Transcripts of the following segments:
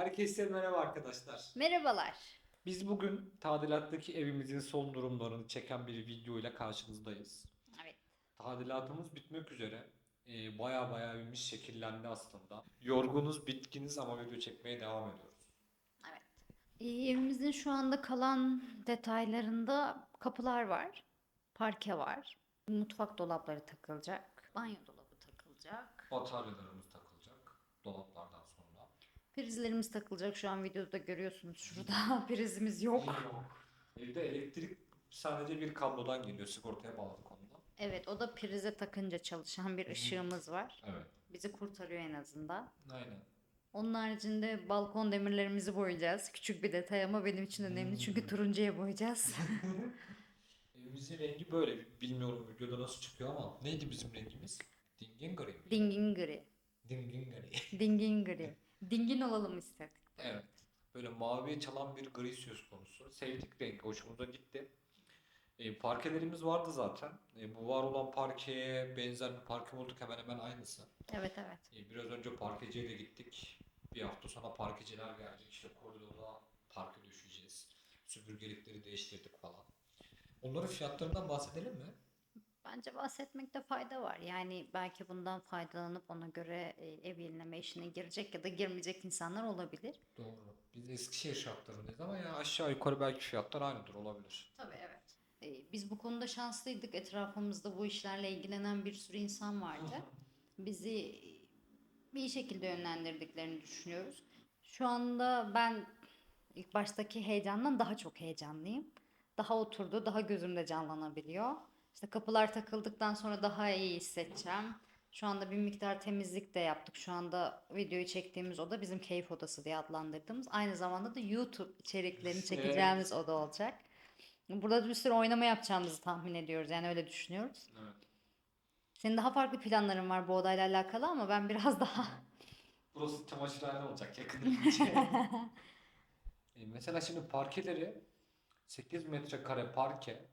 Herkese merhaba arkadaşlar. Merhabalar. Biz bugün tadilattaki evimizin son durumlarını çeken bir video ile karşınızdayız. Evet. Tadilatımız bitmek üzere. Ee, baya baya evimiz şekillendi aslında. Yorgunuz, bitkiniz ama video çekmeye devam ediyoruz. Evet. Ee, evimizin şu anda kalan detaylarında kapılar var. Parke var. Mutfak dolapları takılacak. Banyo dolabı takılacak. Bataryalarımız takılacak dolaplardan. Prizlerimiz takılacak. Şu an videoda görüyorsunuz şurada prizimiz yok. Evde elektrik sadece bir kablodan geliyor. Sigortaya bağladık onu da. Evet o da prize takınca çalışan bir ışığımız var. Evet. Bizi kurtarıyor en azından. Aynen. Onun haricinde balkon demirlerimizi boyayacağız. Küçük bir detay ama benim için önemli çünkü turuncuya boyayacağız. Evimizin rengi böyle. Bilmiyorum videoda nasıl çıkıyor ama neydi bizim rengimiz? Dingin gri mi? Dingin gri. Dingin gri. Dingin gri. Dingin olalım istedik. Evet. Böyle maviye çalan bir gri söz konusu. Sevdik rengi. Hoşumuza gitti. E, parkelerimiz vardı zaten. E, bu var olan parkeye benzer bir parke bulduk hemen hemen aynısı. Evet evet. E, biraz önce parkeciye de gittik. Bir hafta sonra parkeciler gelecek. İşte koridora parke düşeceğiz. Süpürgelikleri değiştirdik falan. Onların fiyatlarından bahsedelim mi? Bence bahsetmekte fayda var. Yani belki bundan faydalanıp ona göre e, ev yenileme işine girecek ya da girmeyecek insanlar olabilir. Doğru. Biz Eskişehir şartlarındayız ama ya aşağı yukarı belki fiyatlar aynıdır olabilir. Tabii evet. E, biz bu konuda şanslıydık. Etrafımızda bu işlerle ilgilenen bir sürü insan vardı. Bizi bir şekilde yönlendirdiklerini düşünüyoruz. Şu anda ben ilk baştaki heyecandan daha çok heyecanlıyım. Daha oturdu, daha gözümde canlanabiliyor. İşte kapılar takıldıktan sonra daha iyi hissedeceğim. Şu anda bir miktar temizlik de yaptık. Şu anda videoyu çektiğimiz oda bizim keyif odası diye adlandırdığımız. Aynı zamanda da YouTube içeriklerini çekeceğimiz oda olacak. Burada bir sürü oynama yapacağımızı tahmin ediyoruz. Yani öyle düşünüyoruz. Evet. Senin daha farklı planların var bu odayla alakalı ama ben biraz daha Burası çamaşırhane olacak yakın. E, mesela şimdi parkeleri 8 metrekare parke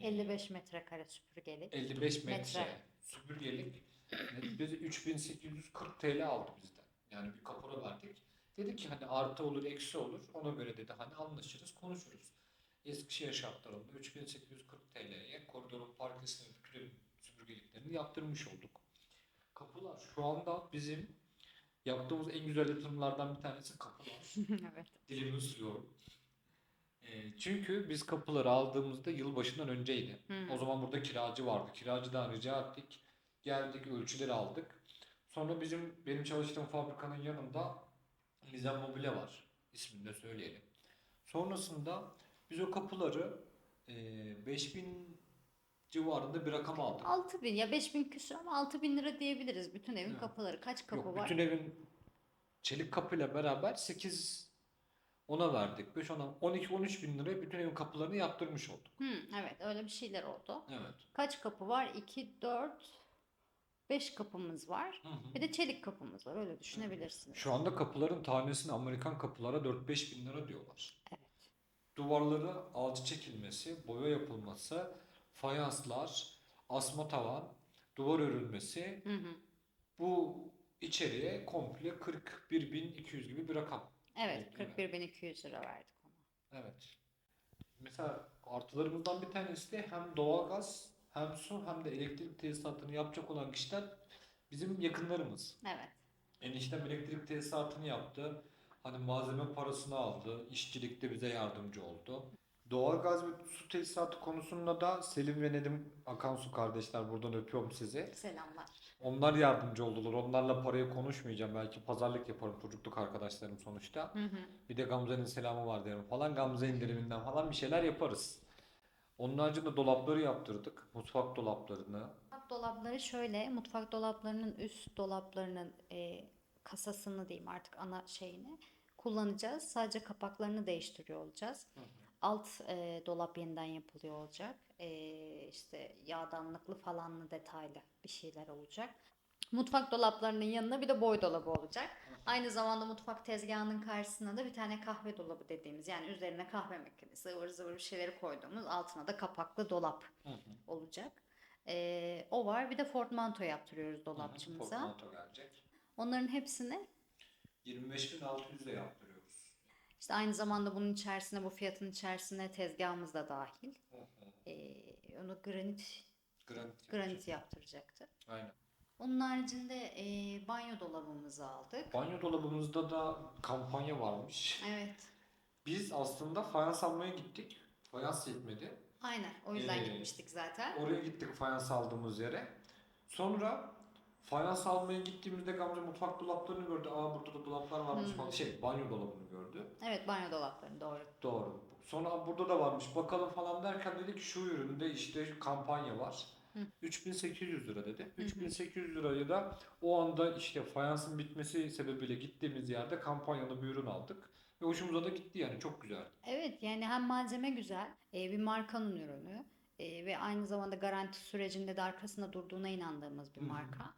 55 metrekare süpürgelik. 55 metre, Metre. Süpürgelik e, bizi 3840 TL aldı bizden. Yani bir kapora verdik. Dedi ki hani artı olur eksi olur ona göre dedi hani anlaşırız konuşuruz. Eskişehir şartlarında 3840 TL'ye koridorun parkesini bütün süpürgeliklerini yaptırmış olduk. Kapılar şu anda bizim yaptığımız en güzel yatırımlardan bir tanesi kapılar. evet. Dilimi ısırıyorum. E, çünkü biz kapıları aldığımızda yılbaşından önceydi. O zaman burada kiracı vardı. Kiracıdan rica ettik. Geldik ölçüleri aldık. Sonra bizim benim çalıştığım fabrikanın yanında Nizam Mobilya var. İsmini de söyleyelim. Sonrasında biz o kapıları e, 5000 civarında bir rakam aldık. 6000 ya 5000 küsur ama 6000 lira diyebiliriz. Bütün evin Evet. kapıları. Kaç kapı Yok var? bütün evin çelik kapıyla beraber 8 ona verdik. 5 ona 12 13 bin liraya bütün evin kapılarını yaptırmış olduk. Hı, evet öyle bir şeyler oldu. Evet. Kaç kapı var? 2, 4, 5 kapımız var. Hı hı. Bir de çelik kapımız var. Öyle düşünebilirsiniz. Şu anda kapıların tanesini Amerikan kapılara 4-5 bin lira diyorlar. Evet. Duvarları alçı çekilmesi, boya yapılması, fayanslar, asma tavan, duvar örülmesi Hı hı. bu içeriye komple 41.200 gibi bir rakam. Evet Evet. 41.200 lira verdik ona. Evet. Mesela artılarımızdan bir tanesi de hem doğalgaz hem su hem de elektrik tesisatını yapacak olan kişiler bizim yakınlarımız. Evet. Eniştem elektrik tesisatını yaptı. Hani malzeme parasını aldı. İşçilikte bize yardımcı oldu. Doğalgaz ve su tesisatı konusunda da Selim ve Nedim Akansu kardeşler buradan öpüyorum sizi. Selamlar. Onlar yardımcı oldular. Onlarla parayı konuşmayacağım. Belki pazarlık yaparım çocukluk arkadaşlarım sonuçta. Hı hı. Bir de Gamze'nin selamı var derim falan. Gamze indiriminden falan bir şeyler yaparız. Onun haricinde dolapları yaptırdık. Mutfak dolaplarını. Mutfak dolapları şöyle, mutfak dolaplarının üst dolaplarının e, kasasını diyeyim artık ana şeyini kullanacağız. Sadece kapaklarını değiştiriyor olacağız. Alt e, dolap yeniden yapılıyor olacak. E, işte yağdanlıklı falanlı detaylı bir şeyler olacak. Mutfak dolaplarının yanına bir de boy dolabı olacak. Aynı zamanda mutfak tezgahının karşısına da bir tane kahve dolabı dediğimiz yani üzerine kahve makinesi ıvır zıvır bir şeyleri koyduğumuz altına da kapaklı dolap olacak. Ee, o var. Bir de portmanto yaptırıyoruz dolapçımıza. Portmanto gelecek. Onların hepsini 25.600'e yaptırıyoruz. İşte aynı zamanda bunun içerisine, bu fiyatın içerisine tezgahımız da dahil. Ee, onu granit Granit. granit yaptıracaktı. Aynen. Onun haricinde e, banyo dolabımızı aldık. Banyo dolabımızda da kampanya varmış. Evet. Biz aslında fayans almaya gittik. Fayans yetmedi. Aynen. O yüzden Ee, gitmiştik zaten. Oraya gittik fayans aldığımız yere. Sonra fayans almaya gittiğimizde Gamze mutfak dolaplarını gördü. Aa burada da dolaplar varmış Hmm. falan. Şey banyo dolabını gördü. Evet banyo dolapları doğru. Doğru. Sonra burada da varmış bakalım falan derken dedik şu üründe işte kampanya var. Hı. 3800 lira dedi. hı. 3800 lirayı da o anda işte fayansın bitmesi sebebiyle gittiğimiz yerde kampanyalı bir ürün aldık. Ve hoşumuza da gitti yani çok güzel. Evet yani hem malzeme güzel, e, bir markanın ürünü e, ve aynı zamanda garanti sürecinde de arkasında durduğuna inandığımız bir Hı hı. marka.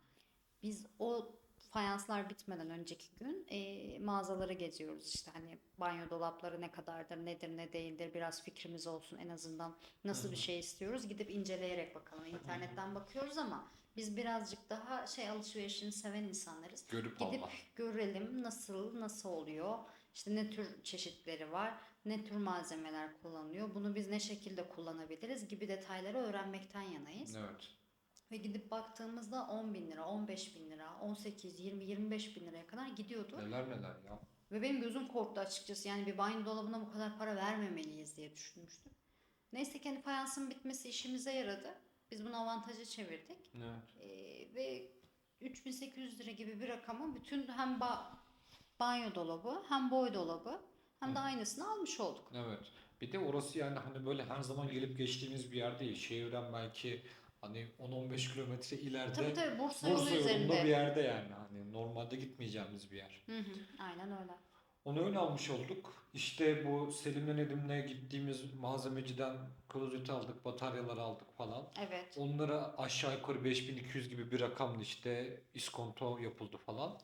Biz o fayanslar bitmeden önceki gün e, mağazaları geziyoruz işte hani banyo dolapları ne kadardır, nedir, ne değildir biraz fikrimiz olsun en azından nasıl bir şey istiyoruz gidip inceleyerek bakalım. İnternetten bakıyoruz ama biz birazcık daha şey alışverişini seven insanlarız. Görüp Gidip alma. görelim nasıl nasıl oluyor. İşte ne tür çeşitleri var, ne tür malzemeler kullanılıyor, bunu biz ne şekilde kullanabiliriz gibi detayları öğrenmekten yanayız. Evet. Ve gidip baktığımızda 10 bin lira, 15 bin lira, 18, 20, 25 bin liraya kadar gidiyordu. Neler neler ya. Ve benim gözüm korktu açıkçası. Yani bir banyo dolabına bu kadar para vermemeliyiz diye düşünmüştüm. Neyse ki hani fayansın bitmesi işimize yaradı. Biz bunu avantaja çevirdik. Evet. Ee, ve 3800 lira gibi bir rakamı bütün hem ba- banyo dolabı hem boy dolabı hem de aynısını almış olduk. Evet. Bir de orası yani hani böyle her zaman gelip geçtiğimiz bir yer değil. Şehirden belki hani 10-15 kilometre ileride Tabii tabii Bursa yolu Bursa yolunda üzerinde. bir yerde yani. Hani normalde gitmeyeceğimiz bir yer. Hı hı, aynen öyle. Onu öyle almış olduk. İşte bu Selim'le Nedim'le gittiğimiz malzemeciden klozeti aldık, bataryaları aldık falan. Evet. Onlara aşağı yukarı 5200 gibi bir rakamla işte iskonto yapıldı falan.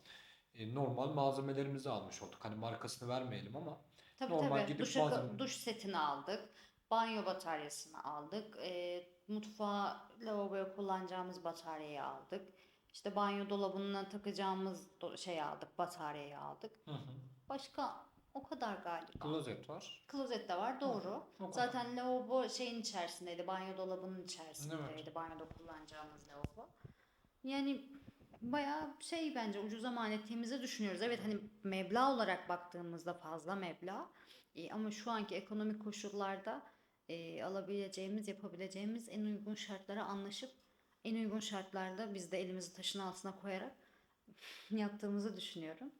E, normal malzemelerimizi almış olduk. Hani markasını vermeyelim ama Tabii Normal tabii. gidip Duş, malzeme- duş setini aldık. Banyo bataryasını aldık. E, mutfağa, lavaboya kullanacağımız bataryayı aldık. İşte banyo dolabına takacağımız do- şey aldık, bataryayı aldık. hı hı. Başka o kadar galiba. klozet var. Klozet de var doğru. O kadar. Zaten lavabo şeyin içerisindeydi. Banyo dolabının içerisindeydi. Evet. Banyoda kullanacağımız lavabo. Yani bayağı şey bence ucuza mal ettiğimizi düşünüyoruz. Evet hani meblağ olarak baktığımızda fazla meblağ. E, ama şu anki ekonomik koşullarda e, alabileceğimiz, yapabileceğimiz en uygun şartlara anlaşıp en uygun şartlarda biz de elimizi taşın altına koyarak yaptığımızı düşünüyorum.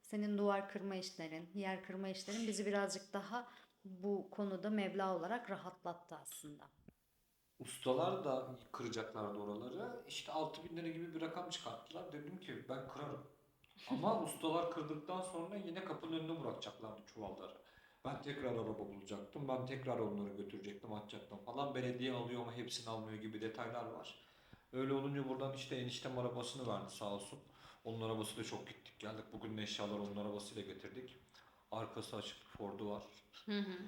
Senin duvar kırma işlerin, yer kırma işlerin bizi birazcık daha bu konuda meblağ olarak rahatlattı aslında. Ustalar da kıracaklardı oraları. İşte 6000 lira gibi bir rakam çıkarttılar. Dedim ki ben kırarım. Ama ustalar kırdıktan sonra yine kapının önüne bırakacaklardı çuvalları. Ben tekrar araba bulacaktım. Ben tekrar onları götürecektim, atacaktım falan. Belediye alıyor ama hepsini almıyor gibi detaylar var. Öyle olunca buradan işte eniştem arabasını verdi sağ olsun. Onun arabasıyla çok gittik geldik. Bugün de eşyaları onun arabasıyla getirdik. Arkası açık bir Ford'u var. Hı hı.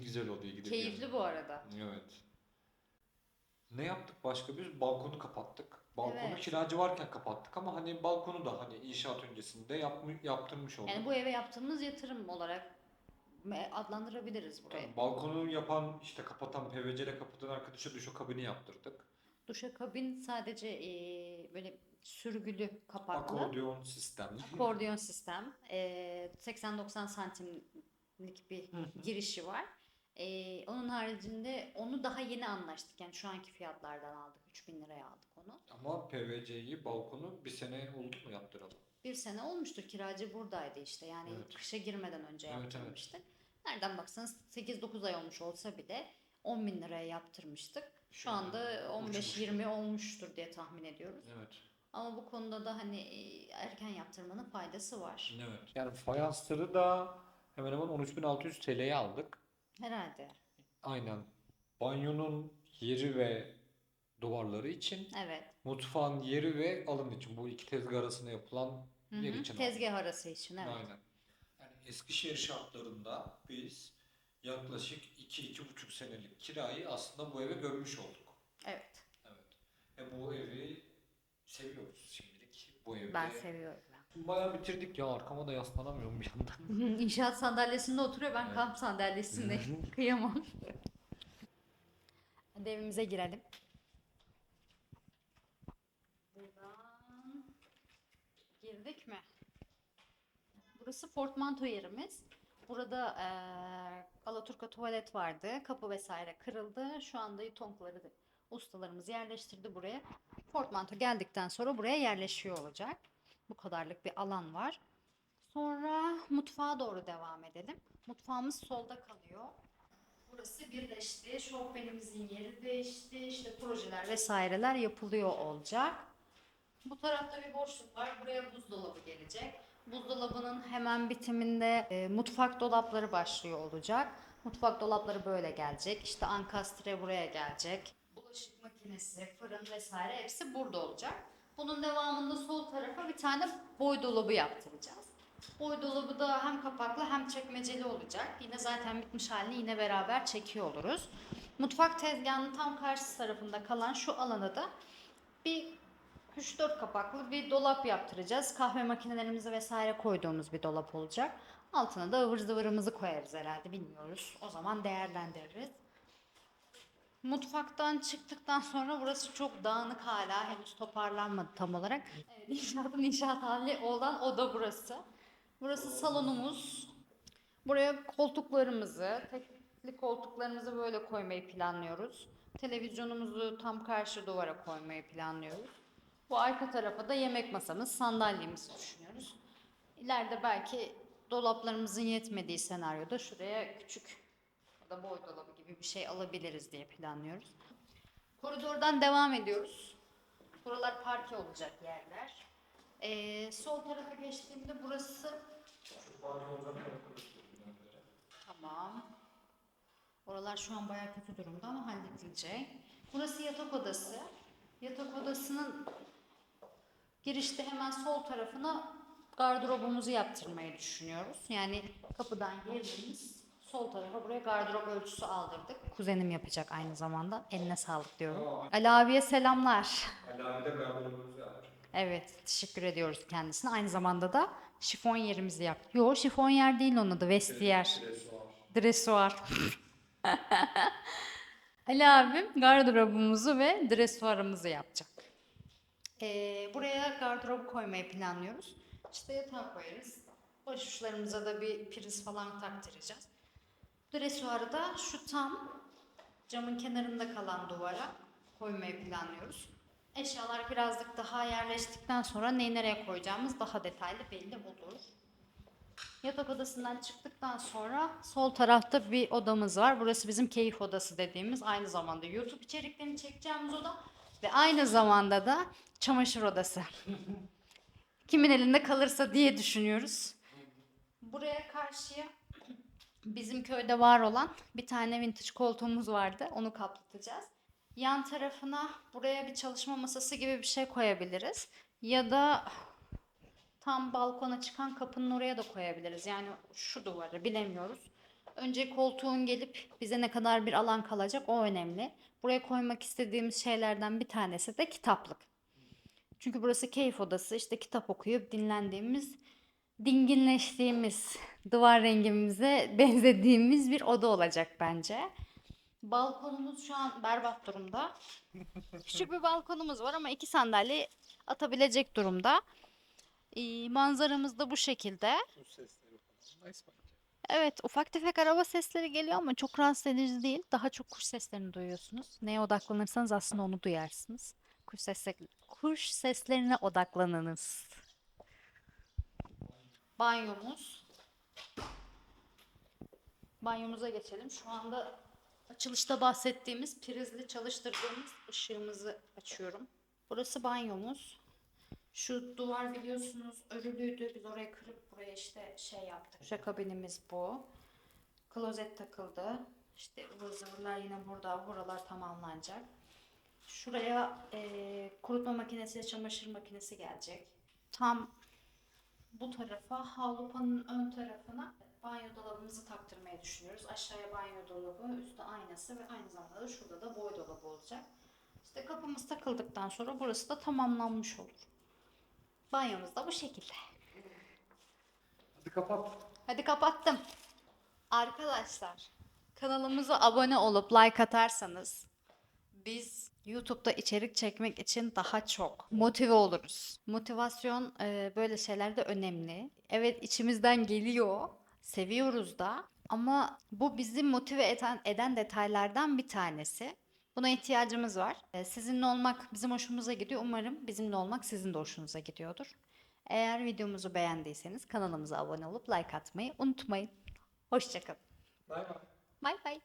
Güzel oluyor gidip Keyifli gelmek. bu arada. Evet. Ne yaptık başka biz? Balkonu kapattık. Balkonu Evet. kiracı varken kapattık ama hani balkonu da hani inşaat öncesinde yapmış, yaptırmış olduk. Yani bu eve yaptığımız yatırım olarak adlandırabiliriz burayı. Tabii balkonu yapan işte kapatan PVC ile kapatan arkadaşa duşakabini yaptırdık. Duşakabin sadece eee, böyle sürgülü kapaklı Akordeon sistemli. akordeon sistem. Eee, 80-90 santimlik bir girişi var. Eee, onun haricinde onu daha yeni anlaştık. Yani şu anki fiyatlardan aldık. 3000 liraya aldık onu. Ama PVC'yi balkonu bir sene oldu mu yaptıralım? Bir sene olmuştur. Kiracı buradaydı işte. Yani Evet. kışa girmeden önce Evet, evet. yaptırmıştık. Nereden baksanız 8-9 ay olmuş olsa bile 10 bin liraya yaptırmıştık. Şu Yani anda uçmuş. 15-20 olmuştur diye tahmin ediyoruz. Evet. Ama bu konuda da hani e, erken yaptırmanın faydası var. Evet. Yani fayansları da hemen hemen 13.600 TL'ye aldık. Herhalde. Aynen. Banyonun yeri ve duvarları için Evet. Mutfağın yeri ve alın için bu iki tezgah arasında yapılan yer için Tezgah arası için evet. Aynen. Yani Eskişehir şartlarında biz yaklaşık 2-2,5 senelik kirayı aslında bu eve görmüş olduk. Evet. Evet. Ve bu evi seviyoruz şimdilik. Bu evde Ben seviyorum ben. Bayağı bitirdik ya arkama da yaslanamıyorum bir yandan. İnşaat sandalyesinde oturuyor. Ben kamp sandalyesindeyim. Kıyamam. Hadi evimize girelim. Buradan girdik mi? Burası portmanto yerimiz. Burada eee Alaturka tuvalet vardı. Kapı vesaire kırıldı. Şu anda yutonkları ustalarımız yerleştirdi buraya. Portmanto geldikten sonra buraya yerleşiyor olacak. Bu kadarlık bir alan var. Sonra mutfağa doğru devam edelim. Mutfağımız solda kalıyor. Burası birleşti. Şofbenimizin yeri değişti. İşte projeler vesaireler yapılıyor olacak. Bu tarafta bir boşluk var. Buraya buzdolabı gelecek. Buzdolabının hemen bitiminde e, mutfak dolapları başlıyor olacak. Mutfak dolapları böyle gelecek. İşte ankastre buraya gelecek. Bulaşık makinesi, fırın vesaire hepsi burada olacak. Bunun devamında sol tarafa bir tane boy dolabı yaptıracağız. Boy dolabı da hem kapaklı hem çekmeceli olacak. Yine zaten bitmiş halini yine beraber çekiyor oluruz. Mutfak tezgahının tam karşı tarafında kalan şu alana da bir 3-4 kapaklı bir dolap yaptıracağız. Kahve makinelerimizi vesaire koyduğumuz bir dolap olacak. Altına da ıvır zıvırımızı koyarız herhalde bilmiyoruz. O zaman değerlendiririz. Mutfaktan çıktıktan sonra burası çok dağınık hala. Henüz toparlanmadı tam olarak. Evet, inşaatın inşaat hali olan oda burası. Burası salonumuz. Buraya koltuklarımızı, tekli koltuklarımızı böyle koymayı planlıyoruz. Televizyonumuzu tam karşı duvara koymayı planlıyoruz. Bu arka tarafa da yemek masamız, sandalyemizi düşünüyoruz. İleride belki dolaplarımızın yetmediği senaryoda şuraya küçük ya da boy dolabı gibi bir şey alabiliriz diye planlıyoruz. Koridordan devam ediyoruz. Buralar parke olacak yerler. Ee, sol tarafa geçtiğimde burası Tamam. Oralar şu an bayağı kötü durumda ama halledilecek. Burası yatak odası. Yatak odasının girişte hemen sol tarafına gardırobumuzu yaptırmayı düşünüyoruz. Yani kapıdan girdiğimiz sol tarafa buraya gardırop ölçüsü aldırdık. Kuzenim yapacak aynı zamanda. Eline sağlık diyorum. Ali abiye selamlar. Alamide gardırobumuzu yaptık. Evet, teşekkür ediyoruz kendisine. Aynı zamanda da şifon yerimizi yaptı. Yo, şifon yer değil onun adı, vestiyer. Dresuar. Ali abim gardırobumuzu ve dresuarımızı yapacak. Ee, buraya gardırop koymayı planlıyoruz. İşte yatağı koyarız. Baş uçlarımıza da bir priz falan taktıracağız. Dresuarı da şu tam camın kenarında kalan duvara koymayı planlıyoruz. Eşyalar birazcık daha yerleştikten sonra neyi nereye koyacağımız daha detaylı belli olur. Yatak odasından çıktıktan sonra sol tarafta bir odamız var. Burası bizim keyif odası dediğimiz aynı zamanda YouTube içeriklerini çekeceğimiz oda ve aynı zamanda da çamaşır odası. Kimin elinde kalırsa diye düşünüyoruz. Buraya karşıya bizim köyde var olan bir tane vintage koltuğumuz vardı. Onu kaplatacağız. Yan tarafına buraya bir çalışma masası gibi bir şey koyabiliriz. Ya da tam balkona çıkan kapının oraya da koyabiliriz. Yani şu duvarı bilemiyoruz. Önce koltuğun gelip bize ne kadar bir alan kalacak o önemli. Buraya koymak istediğimiz şeylerden bir tanesi de kitaplık. Çünkü burası keyif odası. İşte kitap okuyup dinlendiğimiz, dinginleştiğimiz, duvar rengimize benzediğimiz bir oda olacak bence. Balkonumuz şu an berbat durumda. Küçük bir balkonumuz var ama iki sandalye atabilecek durumda. Ee, manzaramız da bu şekilde. Evet, ufak tefek araba sesleri geliyor ama çok rahatsız edici değil. Daha çok kuş seslerini duyuyorsunuz. Neye odaklanırsanız aslında onu duyarsınız. Kuş sesleri, kuş seslerine odaklanınız. Banyomuz. Banyomuza geçelim. Şu anda açılışta bahsettiğimiz prizli çalıştırdığımız ışığımızı açıyorum. Burası banyomuz. Şu duvar biliyorsunuz örülüydü. Biz orayı kırıp buraya işte şey yaptık. Şakabinimiz bu. Klozet takıldı. İşte ıvır zıvırlar yine burada. Buralar tamamlanacak. Şuraya eee, kurutma makinesi, çamaşır makinesi gelecek. Tam bu tarafa havlupanın ön tarafına banyo dolabımızı taktırmayı düşünüyoruz. Aşağıya banyo dolabı, üstte aynası ve aynı zamanda da şurada da boy dolabı olacak. İşte kapımız takıldıktan sonra burası da tamamlanmış olur. Banyomuz da bu şekilde. kapat. Hadi kapattım. Arkadaşlar kanalımıza abone olup like atarsanız biz YouTube'da içerik çekmek için daha çok motive oluruz. Motivasyon e, böyle şeylerde önemli. Evet içimizden geliyor, seviyoruz da ama bu bizi motive eden, eden detaylardan bir tanesi. Buna ihtiyacımız var. E, sizinle olmak bizim hoşumuza gidiyor. Umarım bizimle olmak sizin de hoşunuza gidiyordur. Eğer videomuzu beğendiyseniz kanalımıza abone olup like atmayı unutmayın. Hoşçakalın. Bay bay. Bay bay.